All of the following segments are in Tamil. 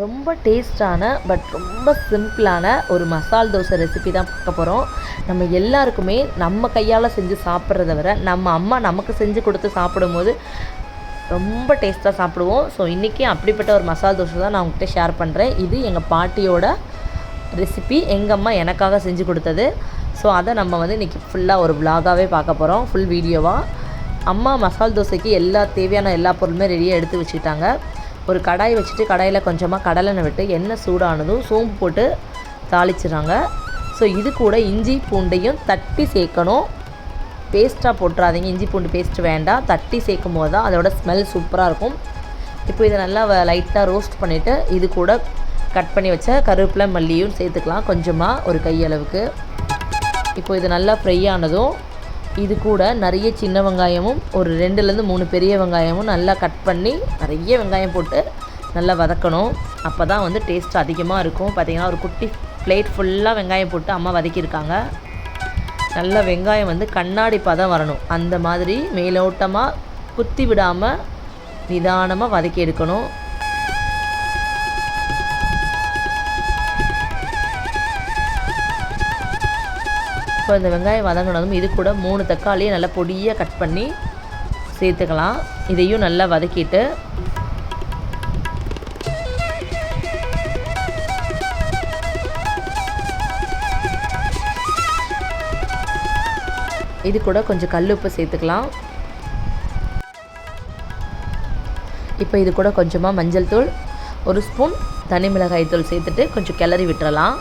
ரொம்ப டேஸ்டான பட் ரொம்ப சிம்பிளான ஒரு மசால் தோசை ரெசிபி தான் பார்க்க போகிறோம் நம்ம எல்லாருக்குமே நம்ம கையால் செஞ்சு சாப்பிட்றத விட நம்ம அம்மா நமக்கு செஞ்சு கொடுத்து சாப்பிடும்போது ரொம்ப டேஸ்ட்டாக சாப்பிடுவோம். ஸோ இன்றைக்கி அப்படிப்பட்ட ஒரு மசால் தோசை தான் நான் உங்கள்கிட்ட ஷேர் பண்ணுறேன் இது எங்கள் பாட்டியோட ரெசிபி எங்கள் அம்மா எனக்காக செஞ்சு கொடுத்தது. ஸோ அதை நம்ம வந்து இன்றைக்கி ஃபுல்லாக ஒரு விலாகாகவே பார்க்க போகிறோம் ஃபுல் வீடியோவாக அம்மா மசால் தோசைக்கு எல்லா தேவையான எல்லா பொருளுமே ரெடியாக எடுத்து வச்சுக்கிட்டாங்க. ஒரு கடாய் வச்சுட்டு கடாயில் கொஞ்சமாக கடலெண்ணெய் விட்டு எண்ணெய் சூடானதும் சோம்பு போட்டு தாளிச்சிடுறாங்க. ஸோ இது கூட இஞ்சி பூண்டையும் தட்டி சேர்க்கணும். பேஸ்ட்டாக போட்டுறாதீங்க. இஞ்சி பூண்டு பேஸ்ட் வேண்டாம். தட்டி சேர்க்கும் போது தான் அதோட ஸ்மெல் சூப்பராக இருக்கும். இப்போ இதை நல்லா லைட்டாக ரோஸ்ட் பண்ணிவிட்டு இது கூட கட் பண்ணி வச்ச கருவேப்பிலை மல்லியும் சேர்த்துக்கலாம் கொஞ்சமாக ஒரு கையளவுக்கு. இப்போ இது நல்லா ஃப்ரை ஆனதும் இது கூட நிறைய சின்ன வெங்காயமும் ஒரு ரெண்டுலேருந்து மூணு பெரிய வெங்காயமும் நல்லா கட் பண்ணி நிறைய வெங்காயம் போட்டு நல்லா வதக்கணும். அப்போ தான் வந்து டேஸ்ட் அதிகமாக இருக்கும். பார்த்திங்கன்னா ஒரு குட்டி பிளேட் ஃபுல்லாக வெங்காயம் போட்டு அம்மா வதக்கியிருக்காங்க. நல்லா வெங்காயம் வந்து கண்ணாடி பதம் வரணும். அந்த மாதிரி மேலோட்டமாக குத்தி விடாமல் நிதானமாக வதக்கி எடுக்கணும். இப்போ இந்த வெங்காயம் வதங்கினதும் இது கூட மூணு தக்காளியை நல்லா பொடியாக கட் பண்ணி சேர்த்துக்கலாம். இதையும் நல்லா வதக்கிட்டு இது கூட கொஞ்சம் கல் உப்பு சேர்த்துக்கலாம். இப்போ இது கூட கொஞ்சமாக மஞ்சள் தூள் ஒரு ஸ்பூன் தனி மிளகாய் தூள் சேர்த்துட்டு கொஞ்சம் கிளறி விட்டுறலாம்.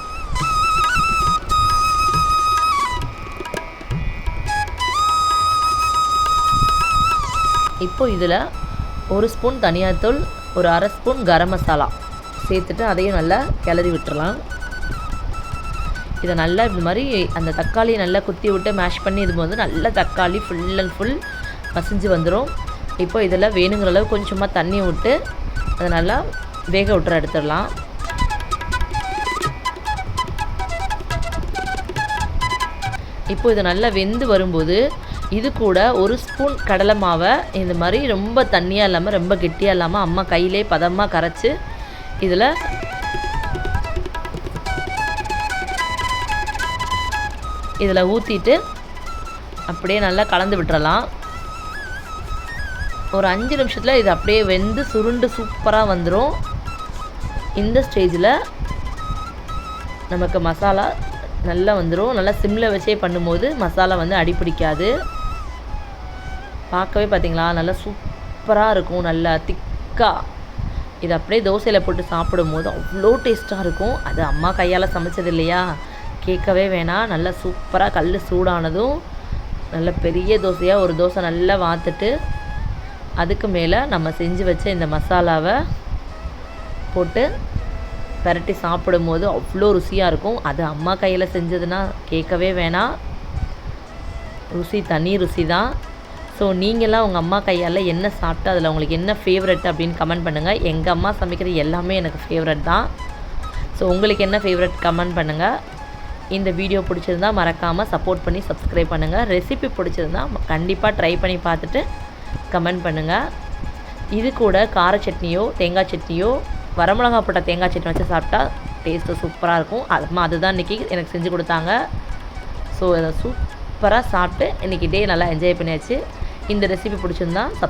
இப்போ இதில் ஒரு ஸ்பூன் தனியாத்தூள் ஒரு அரை ஸ்பூன் கரம் மசாலா. சேர்த்துட்டு அதையும் நல்லா கிளறி விட்டுறலாம். இதை நல்லா இது மாதிரி அந்த தக்காளியை நல்லா குத்தி விட்டு மேஷ் பண்ணி இது வந்து நல்லா தக்காளி ஃபுல் அண்ட் ஃபுல் மசிஞ்சு வந்துடும் இப்போ இதில் வேணுங்கிற அளவு கொஞ்சமாக தண்ணி விட்டு அதை நல்லா வேக விட்டுற எடுத்துடலாம். இப்போ இது நல்லா வெந்து வரும்போது இது கூட ஒரு ஸ்பூன் கடலை மாவை. இந்த மாதிரி ரொம்ப தண்ணியாக இல்லாமல் ரொம்ப கெட்டியாக இல்லாமல் அம்மா கையிலே பதமாக கரைச்சி இதில் இதில் ஊற்றிட்டு அப்படியே நல்லா கலந்து விட்டுறலாம். ஒரு அஞ்சு நிமிஷத்தில் இது அப்படியே வெந்து சுருண்டு சூப்பராக வந்துடும் இந்த ஸ்டேஜில் நமக்கு மசாலா நல்லா வந்துடும் நல்லா சிம்மில் வச்சே பண்ணும்போது மசாலா வந்து அடிப்பிடிக்காது பார்க்கவே பார்த்தீங்களா? நல்லா சூப்பராக இருக்கும். நல்லா திக்காக இது அப்படியே தோசையில் போட்டு சாப்பிடும்போது அவ்வளோ டேஸ்ட்டாக இருக்கும். அது அம்மா கையால் சமைச்சது இல்லையா? கேட்கவே வேணாம். நல்லா சூப்பராக கல் சூடானதும் நல்ல பெரிய தோசையாக ஒரு தோசை நல்லா வாத்துட்டு அதுக்கு மேலே நம்ம செஞ்சு வச்ச இந்த மசாலாவை போட்டு பரட்டி சாப்பிடும்போது அவ்வளோ ருசியாக இருக்கும். அது அம்மா கையில் செஞ்சதுன்னா கேட்கவே வேணாம். ருசி தனி ருசி தான். ஸோ நீங்களாம் உங்கள் அம்மா கையால் என்ன சாப்பிட்டு அதில் உங்களுக்கு என்ன ஃபேவரட் அப்படின்னு கமெண்ட் பண்ணுங்கள் எங்கள் அம்மா சமைக்கிறது எல்லாமே எனக்கு ஃபேவரட் தான். ஸோ உங்களுக்கு என்ன ஃபேவரட் கமெண்ட் பண்ணுங்கள் இந்த வீடியோ பிடிச்சிருந்தா மறக்காமல் சப்போர்ட் பண்ணி சப்ஸ்கிரைப் பண்ணுங்கள் ரெசிபி பிடிச்சிருந்தா கண்டிப்பாக ட்ரை பண்ணி பார்த்துட்டு கமெண்ட் பண்ணுங்கள் இது கூட கார சட்னியோ தேங்காய் சட்னியோ வரமிளகா போட்ட தேங்காய் சட்னி வச்சு சாப்பிட்டா டேஸ்ட்டு சூப்பராக இருக்கும். அதுமா அதுதான் இன்றைக்கி எனக்கு செஞ்சு கொடுத்தாங்க. ஸோ அதை சூப்பராக சாப்பிட்டு இன்றைக்கி டே நல்லா என்ஜாய் பண்ணியாச்சு. இந்த ரெசிபி பிடிச்சிருந்தா சப்